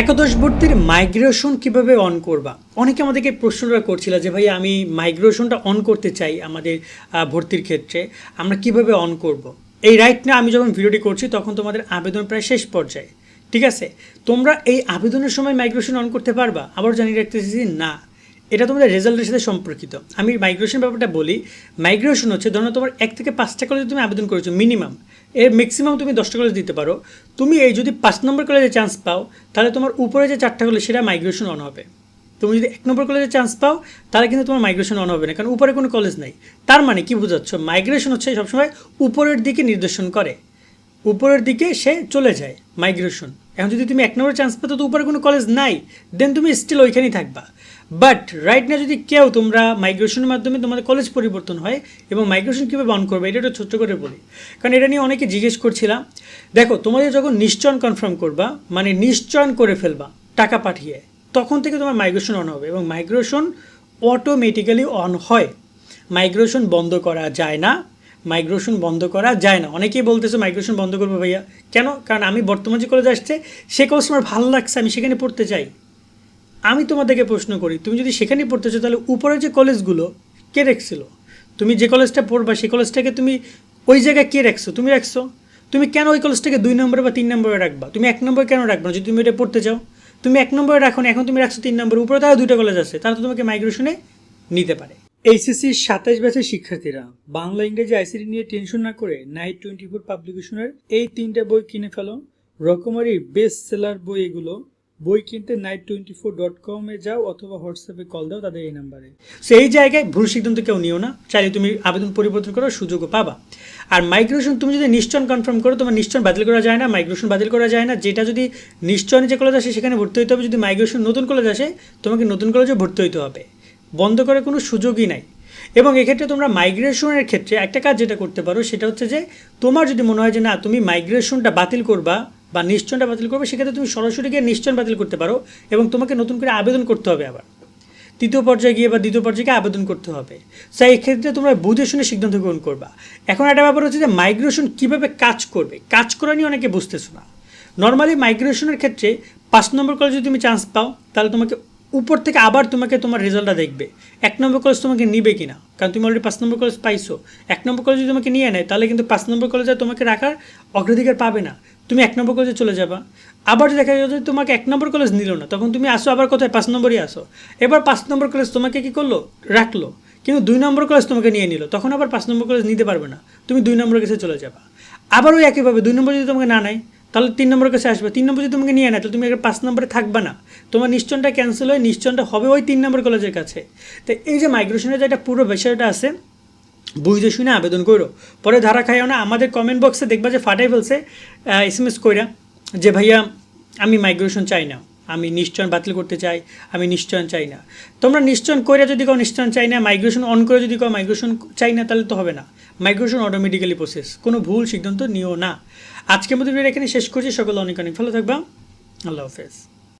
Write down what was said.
একাদশ ভর্তির মাইগ্রেশন কীভাবে অন করবা? অনেকে আমাদেরকে প্রশ্নটা করছিল যে ভাই আমি মাইগ্রেশনটা অন করতে চাই আমাদের ভর্তির ক্ষেত্রে, আমরা কীভাবে অন করব। এই রাইট না, আমি যখন ভিডিওটি করছি, তখন তোমাদের আবেদন প্রায় শেষ পর্যায়ে। ঠিক আছে? তোমরা এই আবেদনের সময় মাইগ্রেশন অন করতে পারবা? আবার জানিয়ে রাখতেছি, না। এটা তোমাদের রেজাল্টের সাথে সম্পর্কিত। আমি মাইগ্রেশন ব্যাপারটা বলি মাইগ্রেশন হচ্ছে, ধরো তোমার এক থেকে পাঁচটা কলেজে তুমি আবেদন করেছ মিনিমাম এর ম্যাক্সিমাম তুমি দশটা কলেজ দিতে পারো। তুমি এই যদি পাঁচ নম্বর কলেজে চান্স পাও, তাহলে তোমার উপরে যে চারটা কলেজ সেটা মাইগ্রেশন অন হবে। তুমি যদি এক নম্বর কলেজে চান্স পাও, তাহলে কিন্তু তোমার মাইগ্রেশন অন হবে না, কারণ উপরে কোনো কলেজ নাই। তার মানে কি বোঝাচ্ছ? মাইগ্রেশন হচ্ছে সবসময় উপরের দিকে নির্দেশন করে। উপরের দিকে সে চলে যায় মাইগ্রেশন এখন যদি তুমি এক নম্বর চান্স পেতো, তো উপরে কোনো কলেজ নাই দেন তুমি স্টিল ওইখানেই থাকবা। বাট রাইট না যদি কেউ তোমরা মাইগ্রেশনের মাধ্যমে তোমাদের কলেজ পরিবর্তন হয় এবং মাইগ্রেশন কীভাবে বন্ধ করবে, এটা একটু ছোট্ট করে বলি। কারণ এটা নিয়ে অনেকে জিজ্ঞেস করছিলাম, দেখো তোমাদের যখন নিশ্চয়ন কনফার্ম করবা মানে নিশ্চয়ন করে ফেলবা, টাকা পাঠিয়ে, তখন থেকে তোমার মাইগ্রেশন অন হবে এবং মাইগ্রেশন অটোমেটিক্যালি অন হয়। মাইগ্রেশন বন্ধ করা যায় না। মাইগ্রেশন বন্ধ করা যায় না। অনেকেই বলতেছে মাইগ্রেশন বন্ধ করব ভাইয়া। কেন? কারণ আমি বর্তমান যে কলেজ আসছে, সে কলেজ আমার ভালো লাগছে, আমি সেখানে পড়তে চাই। আমি তোমাদেরকে প্রশ্ন করি, তুমি যদি সেখানে পড়তে চাও, তাহলে উপরে যে কলেজগুলো কে রেখছিল? তুমি যে কলেজটা পড়বা, সেই কলেজটাকে তুমি ওই জায়গায় কে রাখছো? তুমি রাখছো? তুমি কেন ওই কলেজটাকে দুই নম্বরে বা তিন নম্বরে রাখবা? তুমি এক নম্বরে কেন রাখবা না? যদি তুমি এটা পড়তে চাও। তুমি এক নম্বরে রাখো এখন তুমি রাখছো তিন নম্বরে উপরে তারা দুইটা কলেজ আছে, তারা তো তোমাকে মাইগ্রেশনে নিতে পারে। এইচএসসির সাতাশ ব্যাচের শিক্ষার্থীরা বাংলা, ইংরেজি, আইসিটি নিয়ে টেনশন না করে নাইট টোয়েন্টি ফোর পাবলিকেশনের এই তিনটা বই কিনে ফেলো। রকমারি বেস্ট সেলার বই এগুলো বই কিনতে নাইট টোয়েন্টি ফোর ডট কমে যাও অথবা হোয়াটসঅ্যাপে কল দাও, তাদের এই নাম্বারে সো এই জায়গায় ভুল সিদ্ধান্ত কেউ নিও না। চাইলে তুমি আবেদন পরিবর্তন করার সুযোগও পাবা। আর মাইগ্রেশন তুমি যদি নিশ্চয়ন কনফার্ম করো, তোমার নিশ্চয়ন বাতিল করা যায় না মাইগ্রেশন বাতিল করা যায় না। যেটা যদি নিশ্চয়ন যে কলেজ আসে, সেখানে ভর্তি হতে হবে। যদি মাইগ্রেশন নতুন কলেজ আসে, তোমাকে নতুন কলেজে ভর্তি হতে হবে। বন্ধ করার কোনো সুযোগই নাই। এবং এক্ষেত্রে তোমরা মাইগ্রেশনের ক্ষেত্রে একটা কাজ যেটা করতে পারো, সেটা হচ্ছে যে, তোমার যদি মনে হয় যে, না, তুমি মাইগ্রেশনটা বাতিল করবা বা নিশ্চয়নটা বাতিল করবে সেক্ষেত্রে তুমি সরাসরি গিয়ে নিশ্চয়ন বাতিল করতে পারো এবং তোমাকে নতুন করে আবেদন করতে হবে আবার। তৃতীয় পর্যায়ে গিয়ে বা দ্বিতীয় পর্যায়ে গিয়ে আবেদন করতে হবে। তাই এক্ষেত্রে তোমরা বুঝে শুনে সিদ্ধান্ত গ্রহণ করবা। এখন একটা ব্যাপার হচ্ছে যে মাইগ্রেশন কীভাবে কাজ করবে? কাজ করা নিয়ে অনেকে বুঝতেছো না। নর্মালি মাইগ্রেশনের ক্ষেত্রে পাঁচ নম্বর কলেজে তুমি চান্স পাও, তাহলে তোমাকে উপর থেকে আবার তোমাকে তোমার রেজাল্টটা দেখবে। এক নম্বর কলেজ তোমাকে নিবে কিনা? কারণ তুমি অলরেডি পাঁচ নম্বর কলেজ পাইছো। এক নম্বর কলেজ যদি তোমাকে নিয়ে নেয়, তাহলে কিন্তু পাঁচ নম্বর কলেজে তোমাকে রাখার অগ্রাধিকার পাবে না। তুমি এক নম্বর কলেজে চলে যাবা। আবার যদি দেখা যায় যে তোমাকে এক নম্বর কলেজ নিল না, তখন তুমি আসো আবার কোথায়? পাঁচ নম্বরই আসো। এবার পাঁচ নম্বর কলেজ তোমাকে কি করল? রাখল। কিন্তু দুই নম্বর কলেজ তোমাকে নিয়ে নিল, তখন আবার পাঁচ নম্বর কলেজ নিতে পারবে না। তুমি দুই নম্বর কাছে চলে যাবা। আবারও একইভাবে দুই নম্বর যদি তোমাকে না নেয় তাহলে তিন নম্বর কাছে আসবে। তিন নম্বর যদি তোমাকে নিয়ে নেয়, তাহলে তুমি পাঁচ নম্বরে থাকবে না। তোমার নিশ্চয়টা ক্যান্সেল হয় নিশ্চয়টা হবে ওই তিন নম্বর কলেজের কাছে। তো এই যে মাইগ্রেশনের যে একটা পুরো বিষয়টা আছে বুঝতে শুনে আবেদন করো। পরে ধারা খাইও না, আমাদের কমেন্ট বক্সে দেখবা যে ফাটাই ফেলছে এস এম এস কইরা যে, ভাইয়া, আমি মাইগ্রেশন চাই না। আমি নিশ্চয়ন বাতিল করতে চাই, আমি নিশ্চয়ন চাই না। তোমরা নিশ্চয়ন করে যদি কেউ নিশ্চয়ন চাই না মাইগ্রেশন অন করে যদি কেউ মাইগ্রেশন চাই না, তাহলে তো হবে না। মাইগ্রেশন অটোমেটিক্যালি প্রসেস কোনো ভুল সিদ্ধান্ত নিও না। আজকের মতো এখানে শেষ করছি, সকলে অনেক অনেক ভালো থাকবা। আল্লাহ হাফেজ।